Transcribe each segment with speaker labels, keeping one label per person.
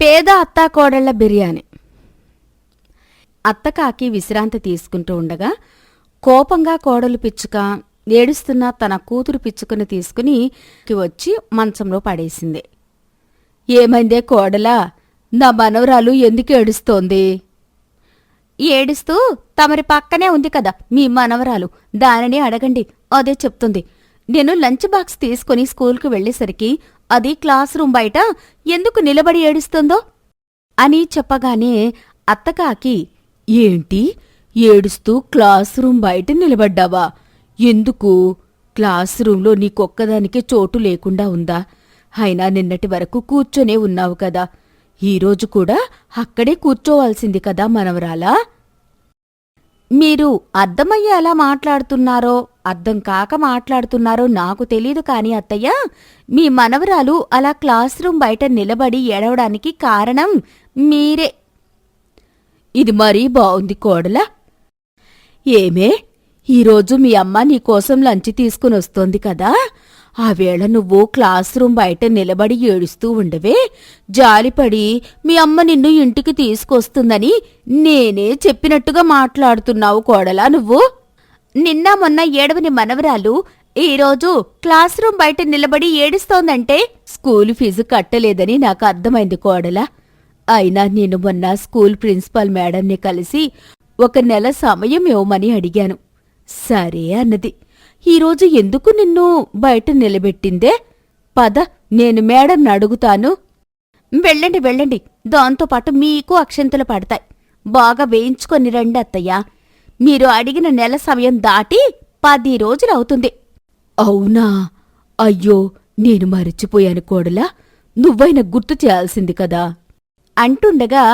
Speaker 1: పేద అత్తాకోడళ్ళ బిర్యానీ. అత్తకాకి విశ్రాంతి తీసుకుంటూ ఉండగా కోపంగా కోడలు పిచ్చుక ఏడుస్తున్న తన కూతురు పిచ్చుకను తీసుకుని వచ్చి మంచంలో పడేసింది. ఏమైందే కోడలా? నా మనవరాలు ఎందుకు ఏడుస్తోంది? ఏడుస్తూ తమరి పక్కనే ఉంది కదా మీ మనవరాలు. దానిని అడగండి అదే చెప్తుంది. నేను లంచ్ బాక్స్ తీసుకుని స్కూల్కి వెళ్ళేసరికి అది క్లాస్ రూమ్ బయట ఎందుకు నిలబడి ఏడుస్తుందో? అని చెప్పగానే అత్తకాకి ఏంటి? ఏడుస్తూ క్లాస్ రూమ్ బయట నిలబడ్డావా? ఎందుకు? క్లాస్ రూంలో నీకొక్కదానికే చోటు లేకుండా ఉందా? అయినా నిన్నటి వరకు కూర్చొనే ఉన్నావు కదా. ఈరోజు కూడా అక్కడే కూర్చోవాల్సింది కదా మనవరాలా? మీరు అర్థమయ్యేలా మాట్లాడుతున్నారో అర్థం కాక మాట్లాడుతున్నారో నాకు తెలీదు కాని అత్తయ్య మీ మనవరాలు అలా క్లాస్ రూమ్ బయట నిలబడి ఏడవడానికి కారణం మీరే. ఇది మరీ బావుంది కోడలా. ఏమే ఈరోజు మీ అమ్మ నీకోసం లంచ్ తీసుకుని వస్తోంది కదా? ఆ వేళ నువ్వు క్లాస్ రూమ్ బయట నిలబడి ఏడుస్తూ ఉండవే. జాలిపడి మీ అమ్మ నిన్ను ఇంటికి తీసుకొస్తుందని నేనే చెప్పినట్టుగా మాట్లాడుతున్నావు కోడలా నువ్వు. నిన్న మొన్న ఏడవని మనవరాలు ఈరోజు క్లాస్ రూమ్ బయట నిలబడి ఏడుస్తోందంటే స్కూల్ ఫీజు కట్టలేదని నాకు అర్థమైంది కోడలా. అయినా నేను మొన్న స్కూల్ ప్రిన్సిపాల్ మేడంని కలిసి ఒక నెల సమయం ఇవ్వమని అడిగాను. సరే అన్నది. ఈరోజు ఎందుకు నిన్ను బయట నిలబెట్టిందే? పద నేను మేడంని అడుగుతాను. వెళ్ళండి వెళ్ళండి. దాంతోపాటు మీకు అక్షంతలు పడతాయి. బాగా వేయించుకొని రండి అత్తయ్య. మీరు అడిగిన నెల సమయం దాటి పది రోజులవుతుంది అవునా? అయ్యో నేను మరిచిపోయాను కోడలా. నువ్వైనా గుర్తు చేయాల్సింది కదా. అంటుండగా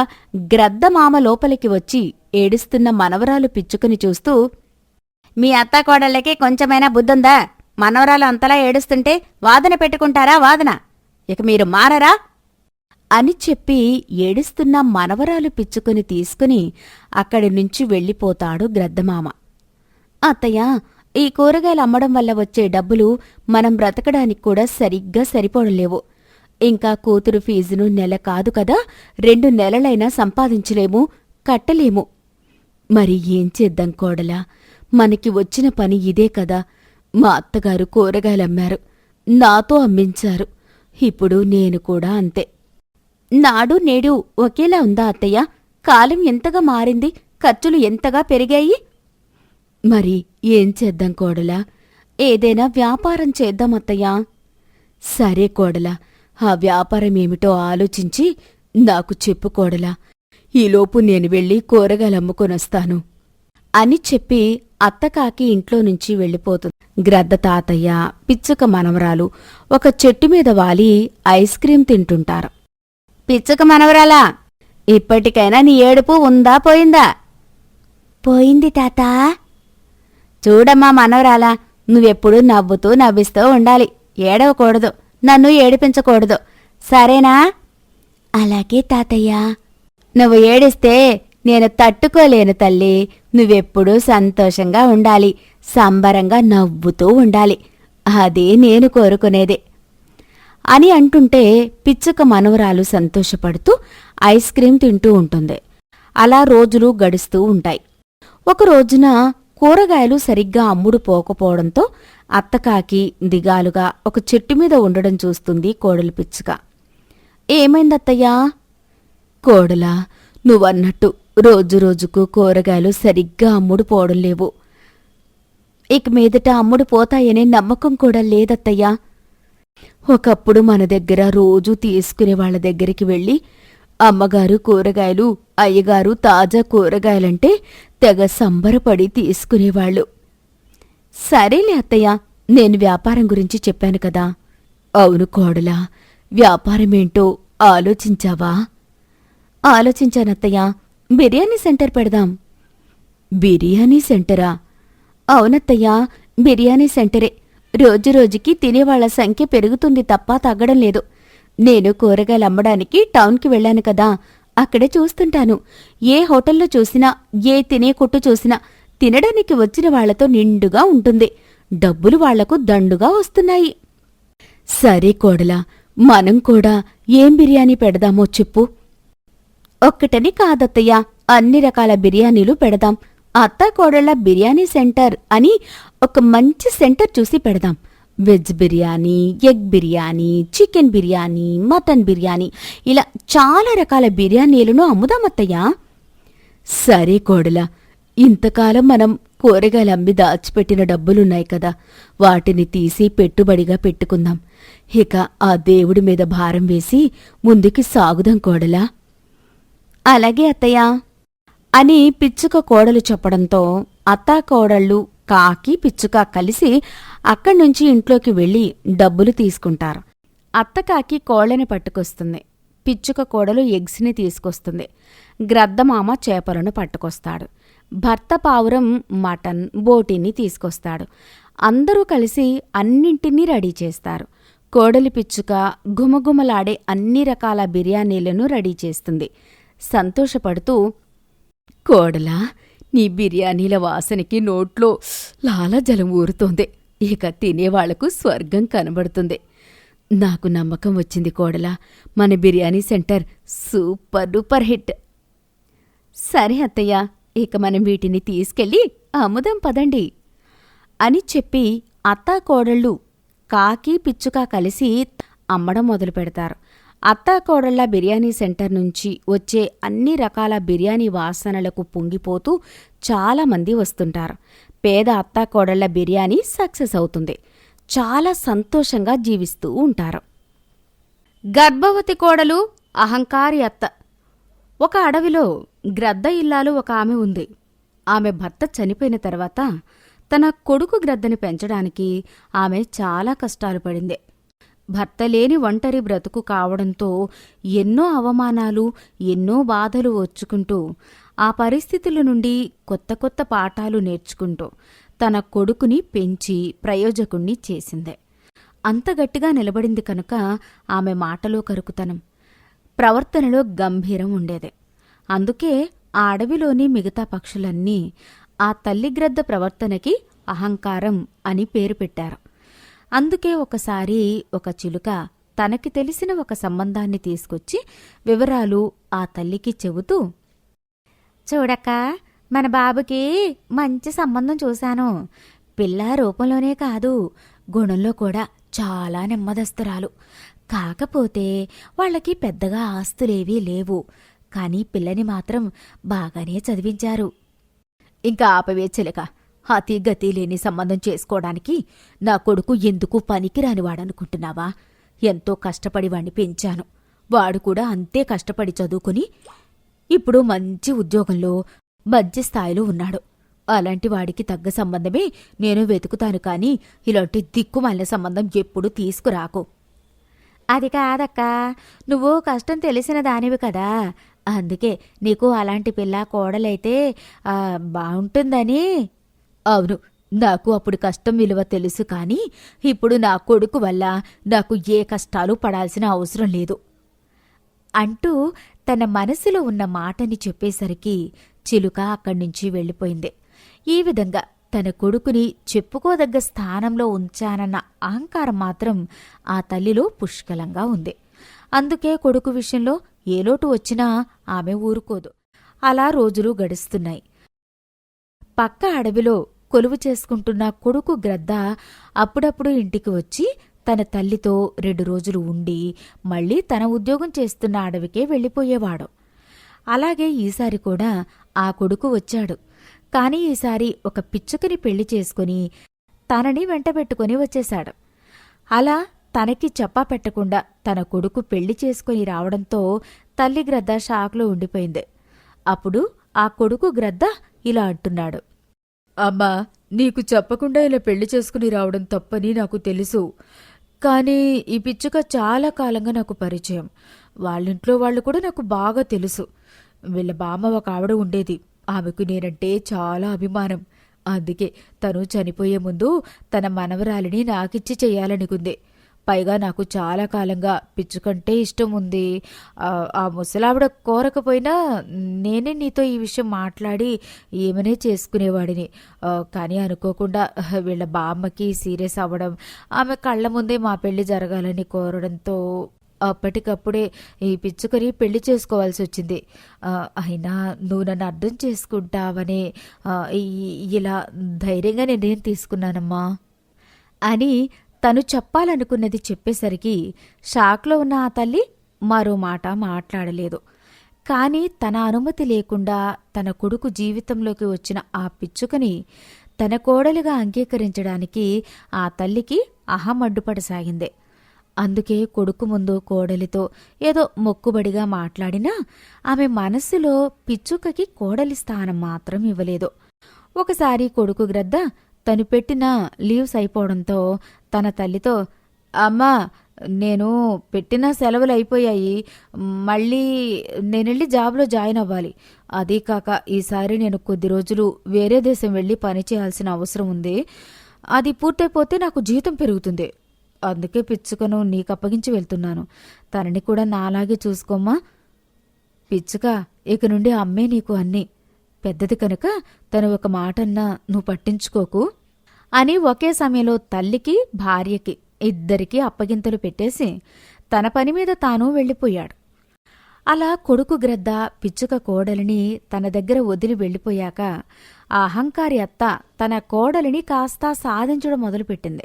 Speaker 1: గ్రద్దమామ లోపలికి వచ్చి ఏడుస్తున్న మనవరాలు పిచ్చుకుని చూస్తూ మీ అత్త కోడళ్ళకి కొంచెమైనా బుద్ధుందా? మనవరాలు అంతలా ఏడుస్తుంటే వాదన పెట్టుకుంటారా వాదన? ఇక మీరు మారరా? అని చెప్పి ఏడుస్తున్న మనవరాలు పిచ్చుకుని తీసుకుని అక్కడి నుంచి వెళ్ళిపోతాడు గ్రద్దమామ. అత్తయ్య ఈ కూరగాయలు అమ్మడం వల్ల వచ్చే డబ్బులు మనం బ్రతకడానికి కూడా సరిగ్గా సరిపోవడంలేవు ఇంకా కూతురు ఫీజును నెల కాదు కదా రెండు నెలలైనా సంపాదించలేము కట్టలేము. మరి ఏం చేద్దాం కోడలా? మనకి వచ్చిన పని ఇదే కదా మా అత్తగారు కూరగాయలమ్మారు. నాతో అమ్మించారు. ఇప్పుడు నేను కూడా అంతే. నాడు నేడు ఒకేలా ఉందా అత్తయ్య? కాలం ఎంతగా మారింది? ఖర్చులు ఎంతగా పెరిగాయి? మరి ఏం చేద్దాం కోడలా? ఏదైనా వ్యాపారం చేద్దాం అత్తయ్యా. సరే కోడలా ఆ వ్యాపారం ఏమిటో ఆలోచించి నాకు చెప్పు కోడలా. ఈలోపు నేను వెళ్ళి కూరగాయలు అమ్ముకొనొస్తాను. అని చెప్పి అత్తకాకి ఇంట్లో నుంచి వెళ్ళిపోతుంది. గ్రద్ద తాతయ్య పిచ్చుక మనవరాలు ఒక చెట్టు మీద వాలి ఐస్ క్రీం తింటుంటారు. పిచ్చుక మనవరాలా ఇప్పటికైనా నీ ఏడుపు ఉందా పోయిందా? పోయింది తాతా. చూడమ్మా మనవరాలా నువ్వెప్పుడు నవ్వుతూ నవ్విస్తూ ఉండాలి. ఏడవకూడదు నన్ను ఏడిపించకూడదు. సరేనా? అలాగే తాతయ్య. నువ్వు ఏడిస్తే నేను తట్టుకోలేను తల్లి. నువ్వెప్పుడూ సంతోషంగా ఉండాలి సంబరంగా నవ్వుతూ ఉండాలి. అదే నేను కోరుకునేదే. అని అంటుంటే పిచ్చుక మనవరాలు సంతోషపడుతూ ఐస్ క్రీం తింటూ ఉంటుంది. అలా రోజులు గడుస్తూ ఉంటాయి. ఒక రోజున కూరగాయలు సరిగ్గా అమ్ముడు పోకపోవడంతో అత్తకాకి దిగాలుగా ఒక చెట్టు మీద ఉండడం చూస్తుంది కోడలు పిచ్చుక. ఏమైందత్తయ్యా? కోడలా నువ్వన్నట్టు రోజు రోజుకు కూరగాయలు సరిగ్గా అమ్ముడు పోవడం లేవు. ఇక మీదట అమ్ముడు పోతాయనే నమ్మకం కూడా లేదత్తయ్యా. ఒకప్పుడు మన దగ్గర రోజూ తీసుకునే వాళ్ళ దగ్గరికి వెళ్ళి అమ్మగారు కూరగాయలు అయ్యగారు తాజా కూరగాయలంటే తెగ సంబరపడి తీసుకునేవాళ్ళు. సరేలే అత్తయ్య నేను వ్యాపారం గురించి చెప్పాను కదా. అవును కోడలా వ్యాపారమేంటో ఆలోచించావా? ఆలోచించానత్తయ్య బిర్యానీ సెంటర్ పెడదాం. బిర్యానీ సెంటరా? అవునత్తయ్యా బిర్యానీ సెంటరే. రోజురోజుకి తినేవాళ్ళ సంఖ్య పెరుగుతుంది తప్ప తగ్గడం లేదు. నేను కూరగాయలు అమ్మడానికి టౌన్కి వెళ్ళాను కదా అక్కడే చూస్తుంటాను. ఏ హోటల్లో చూసినా ఏ తినే కొట్టు చూసినా తినడానికి వచ్చిన వాళ్ళతో నిండుగా ఉంటుంది. డబ్బులు వాళ్ళకు దండుగా వస్తున్నాయి. సరే కోడలా మనం కూడా ఏం బిర్యానీ పెడదామో చెప్పు. ఒక్కటని కాదత్తయ్య. అన్ని రకాల బిర్యానీలు పెడదాం. అత్త కోడళ్ళ బిర్యానీ సెంటర్ అని ఒక మంచి సెంటర్ చూసి పెడదాం. Veg biryani egg biryani chicken biryani mutton biryani ఇలా చాలా రకాల బిర్యానీలను అమ్ముదామత్తయ్యా సరే కోడలా ఇంతకాలం మనం కూరగాయలు అమ్మి దాచిపెట్టిన డబ్బులున్నాయి కదా. వాటిని తీసి పెట్టుబడిగా పెట్టుకుందాం. ఇక ఆ దేవుడి మీద భారం వేసి ముందుకి సాగుదాం కోడలా. అలాగే అత్తయ్య. అని పిచ్చుక కోడలు చెప్పడంతో అత్తా కోడళ్ళు కాకి పిచ్చుక కలిసి అక్కడి నుంచి ఇంట్లోకి వెళ్ళి డబ్బులు తీసుకుంటారు. అత్త కాకి కోళ్ళని పట్టుకొస్తుంది. పిచ్చుక కోడలు ఎగ్స్ని తీసుకొస్తుంది. గ్రద్దమామ చేపలను పట్టుకొస్తాడు. భర్త పావురం మటన్ బోటిని తీసుకొస్తాడు. అందరూ కలిసి అన్నింటినీ రెడీ చేస్తారు. కోడలి పిచ్చుక గుమగుమలాడే అన్ని రకాల బిర్యానీలను రెడీ చేస్తుంది. సంతోషపడుతూ కోడలా నీ బిర్యానీల వాసనకి నోట్లో లాలజలం ఊరుతోంది. ఇక తినేవాళ్ళకు స్వర్గం కనబడుతుంది. నాకు నమ్మకం వచ్చింది కోడలా. మన biryani centre super duper hit. సరే అత్తయ్య ఇక మనం వీటిని తీసుకెళ్ళి అమ్ముదాం పదండి. అని చెప్పి అత్తా కోడళ్ళు కాకి పిచ్చుక కలిసి అమ్మడం మొదలు పెడతారు అత్తా కోడళ్ళ బిర్యానీ సెంటర్ నుంచి వచ్చే అన్ని రకాల బిర్యానీ వాసనలకు పొంగిపోతూ చాలామంది వస్తుంటారు. పేద అత్తా కోడళ్ళ బిర్యానీ సక్సెస్ అవుతుంది. చాలా సంతోషంగా జీవిస్తూ ఉంటారు. గర్భవతి కోడలు అహంకారి అత్త. ఒక అడవిలో గ్రద్ద ఇల్లాలు ఒక ఆమె ఉంది. ఆమె భర్త చనిపోయిన తర్వాత తన కొడుకు గ్రద్దని పెంచడానికి ఆమె చాలా కష్టాలు పడింది. భర్త లేని ఒంటరి బ్రతుకు కావడంతో ఎన్నో అవమానాలు ఎన్నో బాధలు వచ్చుకుంటూ ఆ పరిస్థితుల నుండి కొత్త కొత్త పాఠాలు నేర్చుకుంటూ తన కొడుకుని పెంచి ప్రయోజకుణ్ణి చేసిందే. అంత గట్టిగా నిలబడింది కనుక ఆమె మాటలో కరుకుతనం ప్రవర్తనలో గంభీరం ఉండేది. అందుకే ఆ అడవిలోని మిగతా పక్షులన్నీ ఆ తల్లిగ్రద్ద ప్రవర్తనకి అహంకారం అని పేరు పెట్టారు. అందుకే ఒకసారి ఒక చిలుక తనకి తెలిసిన ఒక సంబంధాన్ని తీసుకొచ్చి వివరాలు ఆ తల్లికి చెబుతూ చూడక్క మన బాబుకి మంచి సంబంధం చూశాను. పిల్ల రూపంలోనే కాదు గుణంలో కూడా చాలా నెమ్మదస్తురాలు. కాకపోతే వాళ్ళకి పెద్దగా ఆస్తులేవీ లేవు. కానీ పిల్లని మాత్రం బాగానే చదివించారు. ఇంకా ఆపవే చిలక. అతి గతి లేని సంబంధం చేసుకోవడానికి నా కొడుకు ఎందుకు పనికిరాని వాడనుకుంటున్నావా ఎంతో కష్టపడి వాణ్ణి పెంచాను. వాడు కూడా అంతే కష్టపడి చదువుకుని ఇప్పుడు మంచి ఉద్యోగంలో మంచి స్థాయిలో ఉన్నాడు. అలాంటి వాడికి తగ్గ సంబంధమే నేను వెతుకుతాను కాని ఇలాంటి దిక్కుమాలిన సంబంధం ఎప్పుడు తీసుకురాకు. అది కాదక్కా. నువ్వు కష్టం తెలిసిన దానివి కదా. అందుకే నీకు అలాంటి పిల్ల కోడలైతే బాగుంటుందని అవును నాకు అప్పుడు కష్టం విలువ తెలుసు కానీ ఇప్పుడు నా కొడుకు వల్ల నాకు ఏ కష్టాలు పడాల్సిన అవసరం లేదు. అంటూ తన మనసులో ఉన్న మాటని చెప్పేసరికి చిలుక అక్కడి నుంచి వెళ్ళిపోయింది. ఈ విధంగా తన కొడుకుని చెప్పుకోదగ్గ స్థానంలో ఉంచానన్న అహంకారం మాత్రం ఆ తల్లిలో పుష్కలంగా ఉంది. అందుకే కొడుకు విషయంలో ఏ లోటు వచ్చినా ఆమె ఊరుకోదు. అలా రోజులు గడుస్తున్నాయి. పక్క అడవిలో కొలువు చేసుకుంటున్న కొడుకు గ్రద్ద అప్పుడప్పుడు ఇంటికి వచ్చి తన తల్లితో రెండు రోజులు ఉండి మళ్ళీ తన ఉద్యోగం చేస్తున్న అడవికే వెళ్ళిపోయేవాడు. అలాగే ఈసారి కూడా ఆ కొడుకు వచ్చాడు. కాని ఈసారి ఒక పిచ్చుకని పెళ్ళి చేసుకుని తనని వెంటబెట్టుకుని వచ్చేశాడు. అలా తనకి చెప్పా పెట్టకుండా తన కొడుకు పెళ్ళి చేసుకుని రావడంతో తల్లి గ్రద్ద షాక్లో ఉండిపోయింది. అప్పుడు ఆ కొడుకు గ్రద్ద ఇలా అంటున్నాడు. అమ్మా నీకు చెప్పకుండా ఇలా పెళ్ళి చేసుకుని రావడం తప్పని నాకు తెలుసు. కానీ ఈ పిచ్చుక చాలా కాలంగా నాకు పరిచయం. వాళ్ళింట్లో వాళ్ళు కూడా నాకు బాగా తెలుసు. వీళ్ళ బామ్మ ఒక ఆవిడ ఉండేది. ఆమెకు నేనంటే చాలా అభిమానం. అందుకే తను చనిపోయే ముందు తన మనవరాలిని నాకిచ్చి చేయాలనుకుంది.
Speaker 2: పైగా నాకు చాలా కాలంగా పిచ్చుకంటే ఇష్టం ఉంది ఆ, ముసలావిడ కోరకపోయినా నేనే నీతో ఈ విషయం మాట్లాడి ఏమనే చేసుకునేవాడిని. కానీ అనుకోకుండా వీళ్ళ బామ్మకి సీరియస్ అవ్వడం ఆమె కళ్ళ ముందే మా పెళ్ళి జరగాలని కోరడంతో అప్పటికప్పుడే ఈ పిచ్చుకొని పెళ్ళి చేసుకోవాల్సి వచ్చింది అయినా నువ్వు నన్ను అర్థం చేసుకుంటావని ఇలా ధైర్యంగా నిర్ణయం తీసుకున్నానమ్మా.
Speaker 1: అని తను చెప్పాలనుకున్నది చెప్పేసరికి షాక్లో ఉన్న ఆ తల్లి మరో మాట మాట్లాడలేదు. కానీ తన అనుమతి లేకుండా తన కొడుకు జీవితంలోకి వచ్చిన ఆ పిచ్చుకని తన కోడలుగా అంగీకరించడానికి ఆ తల్లికి అహం అడ్డుపడసాగింది. అందుకే కొడుకు ముందు కోడలితో ఏదో మొక్కుబడిగా మాట్లాడినా ఆమె మనస్సులో పిచ్చుకకి కోడలి స్థానం మాత్రం ఇవ్వలేదు. ఒకసారి కొడుకు గ్రద్ద తను పెట్టిన లీవ్స్ అయిపోవడంతో తన తల్లితో అమ్మా నేను పెట్టిన సెలవులు అయిపోయాయి. మళ్ళీ నేనెళ్ళి జాబ్లో జాయిన్ అవ్వాలి. అదీ కాక ఈసారి నేను కొద్ది రోజులు వేరే దేశం వెళ్ళి పని చేయాల్సిన అవసరం ఉంది. అది పూర్తయిపోతే నాకు జీతం పెరుగుతుంది. అందుకే పిచ్చుకను నీకు అప్పగించి వెళ్తున్నాను. తనని కూడా నాలాగే చూసుకోమ్మా. పిచ్చుక ఇక నుండి అమ్మే నీకు అన్నీ. పెద్దది కనుక తను ఒక మాటన్నా నువ్వు పట్టించుకోకు. అని ఒకే సమయంలో తల్లికి భార్యకి ఇద్దరికీ అప్పగింతలు పెట్టేసి తన పని మీద తాను వెళ్ళిపోయాడు. అలా కొడుకు గ్రద్ద పిచ్చుక కోడలిని తన దగ్గర వదిలి వెళ్ళిపోయాక ఆ అహంకారి అత్త తన కోడలిని కాస్తా సాధించడం మొదలుపెట్టింది.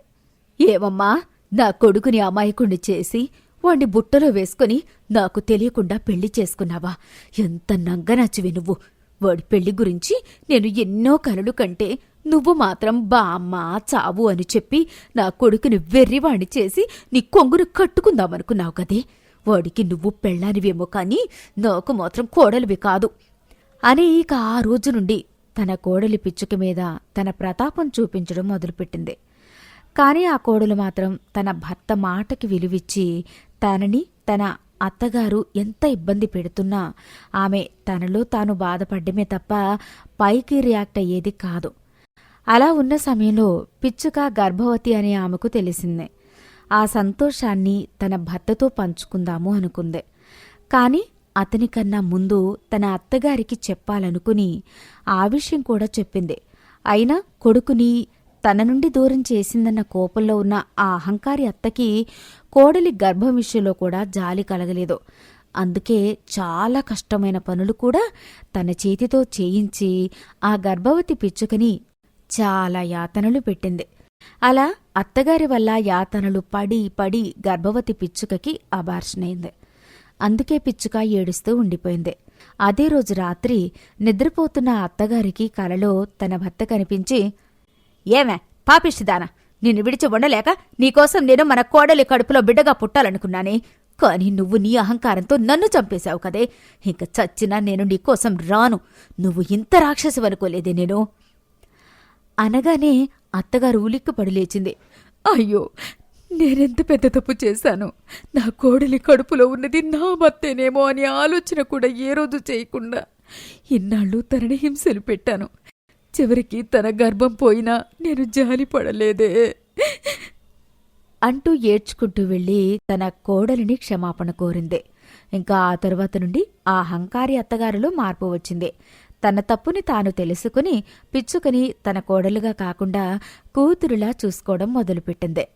Speaker 1: ఏమమ్మా నా కొడుకుని అమాయకుణ్ణి చేసి వాణ్ణి బుట్టలో వేసుకుని నాకు తెలియకుండా పెళ్ళి చేసుకున్నావా? ఎంత నంగనచ్చివి నువ్వు. వాడి పెళ్ళి గురించి నేను ఎన్నో కలలు కంటే నువ్వు మాత్రం బామ్మ చావు అని చెప్పి నా కొడుకుని వెర్రివాణి చేసి నీ కొంగును కట్టుకుందామనుకున్నావు కదే. వాడికి నువ్వు పెళ్ళానివేమో కానీ నాకు మాత్రం కోడలివి కాదు. అని ఇక ఆ రోజు నుండి తన కోడలి పిచ్చుక మీద తన ప్రతాపం చూపించడం మొదలుపెట్టింది. కానీ ఆ కోడలు మాత్రం తన భర్త మాటకి విలువిచ్చి తనని తన అత్తగారు ఎంత ఇబ్బంది పెడుతున్నా ఆమె తనలో తాను బాధపడ్డమే తప్ప పైకి రియాక్ట్ అయ్యేది కాదు. అలా ఉన్న సమయంలో పిచ్చుక గర్భవతి అనే ఆమెకు తెలిసిందే. ఆ సంతోషాన్ని తన భర్తతో పంచుకుందాము అనుకుంది. కాని అతనికన్నా ముందు తన అత్తగారికి చెప్పాలనుకుని ఆ విషయం కూడా చెప్పింది. అయినా కొడుకుని తన నుండి దూరం చేసిందన్న కోపంలో ఉన్న ఆ అహంకారి అత్తకి కోడలి గర్భం విషయంలో కూడా జాలి కలగలేదు. అందుకే చాలా కష్టమైన పనులు కూడా తన చేతితో చేయించి ఆ గర్భవతి పిచ్చుకని చాలా యాతనలు పెట్టింది. అలా అత్తగారి వల్ల యాతనలు పడి పడి గర్భవతి పిచ్చుకకి అబార్షణైంది అందుకే పిచ్చుక ఏడుస్తూ ఉండిపోయింది. అదే రోజు రాత్రి నిద్రపోతున్న అత్తగారికి కలలో తన భర్త కనిపించి ఏమే పాపిష్టిదానా నిన్ను విడిచి ఉండలేక నీకోసం నేను మన కోడలి కడుపులో బిడ్డగా పుట్టాలనుకున్నానే. కాని నువ్వు నీ అహంకారంతో నన్ను చంపేశావు కదే. ఇంక చచ్చినా నేను నీకోసం రాను. నువ్వు ఇంత రాక్షసివనుకోలేదే నేను. అనగానే అత్తగారు ఉలిక్కిపడి లేచింది. అయ్యో నేనెంత పెద్ద తప్పు చేశాను? నా కోడలి కడుపులో ఉన్నది నా భర్తేనేమో అని ఆలోచన కూడా ఏ రోజు చేయకుండా ఇన్నాళ్ళు తనని హింసలు పెట్టాను. చివరికి తన గర్భం పోయినా నేను జాలిపడలేదే అంటూ ఏడ్చుకుంటూ వెళ్ళి తన కోడలిని క్షమాపణ కోరింది. ఇంకా ఆ తరువాత నుండి ఆ హంకారి అత్తగారిలో మార్పు వచ్చింది. తన తప్పుని తాను తెలుసుకుని పిచ్చుకని తన కోడలుగా కాకుండా కూతురులా చూసుకోవడం మొదలుపెట్టింది.